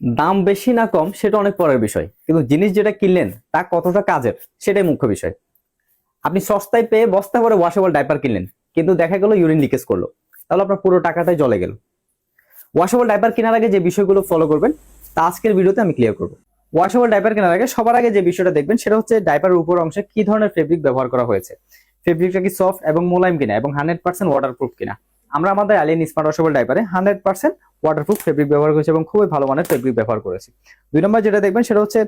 দাম বেশি না কম, সেটা অনেক পরের বিষয়। কিন্তু জিনিস যেটা কিনলেন, তা কতটা কাজের, সেটাই মুখ্য বিষয়। আপনি সস্তায় পেয়ে বস্তা করে ওয়াশেবল ডাইপার কিনলেন, কিন্তু দেখা গেল ইউরিন লিকেজ করল। তাহলে আপনার পুরো টাকাটাই জলে গেল। ওয়াশেবল ডাইপার কেনার আগে যে বিষয়গুলো ফলো করবেন, তা আজকের ভিডিওতে আমি ক্লিয়ার করব। ওয়াশেবল ডাইপার কেনার আগে সবার আগে যে বিষয়টা দেখবেন, সেটা হচ্ছে ডাইপারের উপর অংশে কি ধরনের ফেব্রিক ব্যবহার করা হয়েছে। ফেব্রিকটা কি সফট এবং মোলায়েম কিনা, এবং হান্ড্রেড পার্সেন্ট ওয়াটারপ্রুফ কিনা। আমরা আমাদের আলিয়ান স্মার্ট ওয়াশেবল ডাইপারে হান্ড্রেড পার্সেন্ট ওয়াটারপ্রুফ ফেব্রিক ব্যবহার করেছি এবং খুবই ভালো মানের ফেব্রিক ব্যবহার করেছি। দুই নম্বর যেটা দেখবেন সেটা হচ্ছে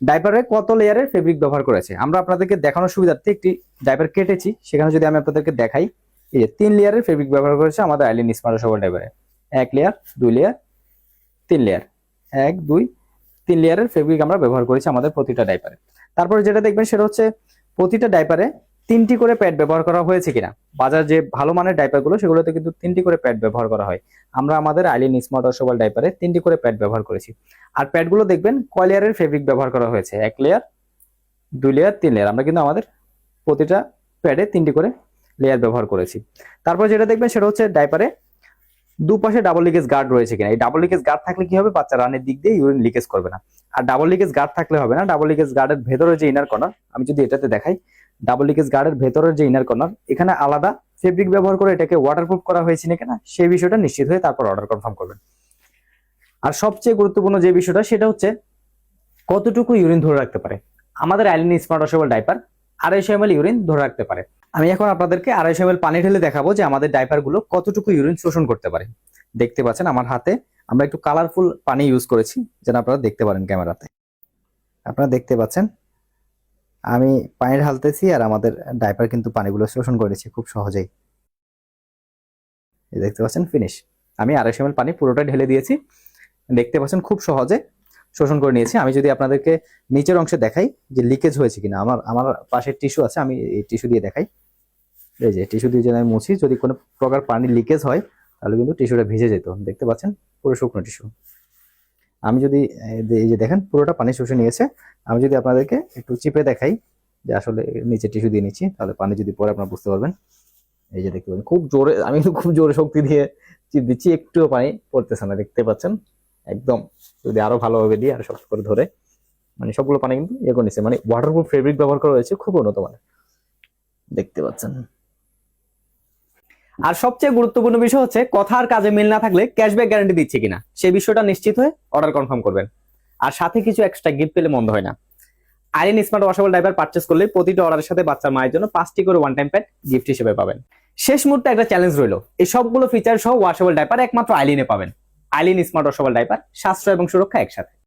ডাইপারে কত লেয়ারের ফেব্রিক ব্যবহার করেছে। আমরা আপনাদেরকে দেখানোর সুবিধার্থে একটি ডাইপার কেটেছি। সেখানে যদি আমি আপনাদেরকে দেখাই, এই যে তিন লেয়ারের ফেব্রিক ব্যবহার করেছে আমাদের আইলিন স্মার্ট ওয়াশেবল ডাইপারে এক লেয়ার দুই লেয়ার তিন লেয়ার এক, দুই, তিন লেয়ারের ফেব্রিক আমরা ব্যবহার করেছি আমাদের প্রতিটা ডাইপারে তারপরে যেটা দেখবেন সেটা হচ্ছে প্রতিটা ডাইপারে তিনটি করে প্যাড ব্যবহার করা হয়েছে কিনা? বাজার যে ভালো মানের ডাইপারগুলো, সেগুলোতে কিন্তু তিনটি করে প্যাড ব্যবহার করা হয়। আমরা আমাদের আইলিন স্মার্ট ওয়াশেবল ডাইপারে তিনটি করে প্যাড ব্যবহার করেছি। আর প্যাডগুলো দেখবেন, কয় লেয়ারের ফেব্রিক ব্যবহার করা হয়েছে? এক লেয়ার দুই লেয়ার তিন লেয়ার আমরা কিন্তু আমাদের প্রতিটা প্যাডে তিনটি করে লেয়ার ব্যবহার করেছি। তারপর যেটা দেখবেন, সেটা হচ্ছে ডাইপারে দুপাশে ডাবল লিকেজ গার্ড রয়েছে কিনা? এই ডাবল লিকেজ গার্ড থাকলে কি হবে? বাচ্চা রানের দিক দিয়ে ইউরিন লিকেজ করবে না। আর ডাবল লিকেজ গার্ড থাকলে হবে না। ডাবল লিকেজ গার্ডের ভেতরে যে ইনার কর্নার আমি যদি এটাতে দেখাই ডাবল লিকেজ গার্ডের ভেতরের যে ইনার কর্নার এখানে আলাদা ফেব্রিক ব্যবহার করে এটাকে ওয়াটারপ্রুফ করা হয়েছে নাকি না, সেই বিষয়টা নিশ্চিত হয়ে তারপর অর্ডার কনফার্ম করবেন। আর সবচেয়ে গুরুত্বপূর্ণ যে বিষয়টা, সেটা হচ্ছে কতটুকু ইউরিন ধরে রাখতে পারে। আমাদের অ্যালিন স্মার্ট ওয়াশেবল ডাইপার আড়াইশো এমএল ইউরিন ধরে রাখতে পারে। আমি এখন আপনাদেরকে আড়াইশো এমএল পানি ঢেলে দেখাবো যে আমাদের ডাইপারগুলো কতটুকু ইউরিন শোষণ করতে পারে। দেখতে পাচ্ছেন আমার হাতে, আমরা একটু কালারফুল পানি ইউজ করেছি, যেন আপনারা দেখতে পারেন ক্যামেরাতে আপনারা দেখতে পাচ্ছেন আমি পানি ঢালতেছি আর আমাদের ডাইপার কিন্তু পানিগুলো শোষণ করেছে খুব সহজেই। দেখতে পাচ্ছেন ফিনিশ আমি আড়াইশো এমএল পানি পুরোটা ঢেলে দিয়েছি। দেখতে পাচ্ছেন খুব সহজে শোষণ করে নিয়েছি। আমি যদি আপনাদেরকে নিচের অংশে দেখাই যে লিকেজ হয়েছে কিনা, আমার আমার পাশে টিস্যু আছে, আমি এই টিস্যু দিয়ে দেখাই। এই যে টিস্যু দিয়ে যদি আমি মুছি, যদি কোনো প্রকার পানি লিকেজ হয়, তাহলে কিন্তু টিস্যুটা ভিজে যেত। দেখতে পাচ্ছেন? পুরো শুকনো টিস্যু আমি যদি এই যে দেখেন, পুরোটা পানি শুষে নিয়েছে। আমি যদি আপনাদেরকে একটু চিপে দেখাই যে আসলে নিচে টিস্যু দিয়ে নিচ্ছি, তাহলে পানি যদি পরে আপনারা বুঝতে পারবেন। এই যে দেখতে পাবেন খুব জোরে, আমি খুব জোরে শক্তি দিয়ে চিপ দিচ্ছি, একটুও পানি পড়তেছে না, দেখতে পাচ্ছেন? একদম, যদি আরও ভালোভাবে দিয়ে আর শক্ত করে ধরে। মানে সবগুলো পানি কিন্তু ইয়ে করে নিচ্ছে মানে ওয়াটারপ্রুফ ফেব্রিক ব্যবহার করা হয়েছে, খুব উন্নত মানের। দেখতে পাচ্ছেন। আর সবচেয়ে গুরুত্বপূর্ণ বিষয় হচ্ছে, কথার কাজে মিল না থাকলে ক্যাশব্যাক গ্যারান্টি দিচ্ছে কিনা? সেই বিষয়টা নিশ্চিত হয়ে অর্ডার কনফার্ম করবেন। আর সাথে কিছু এক্সট্রা গিফট পেলে মন্দ হয় না। Irin smart washable diaper purchase করলে প্রতিটা অর্ডারের সাথে বাচ্চার মায়ের জন্য পাঁচটি করে ওয়ান টাইম প্যাড গিফট হিসেবে পাবেন। শেষ মুহূর্তে একটা চ্যালেঞ্জ রইল। এই সবগুলো ফিচার সহ ওয়াশেবল ডাইপার একমাত্র আইলিনে পাবেন। আইলিন স্মার্ট ওয়াশেবল ডাইপার সাশ্রয় এবং সুরক্ষা একসাথে।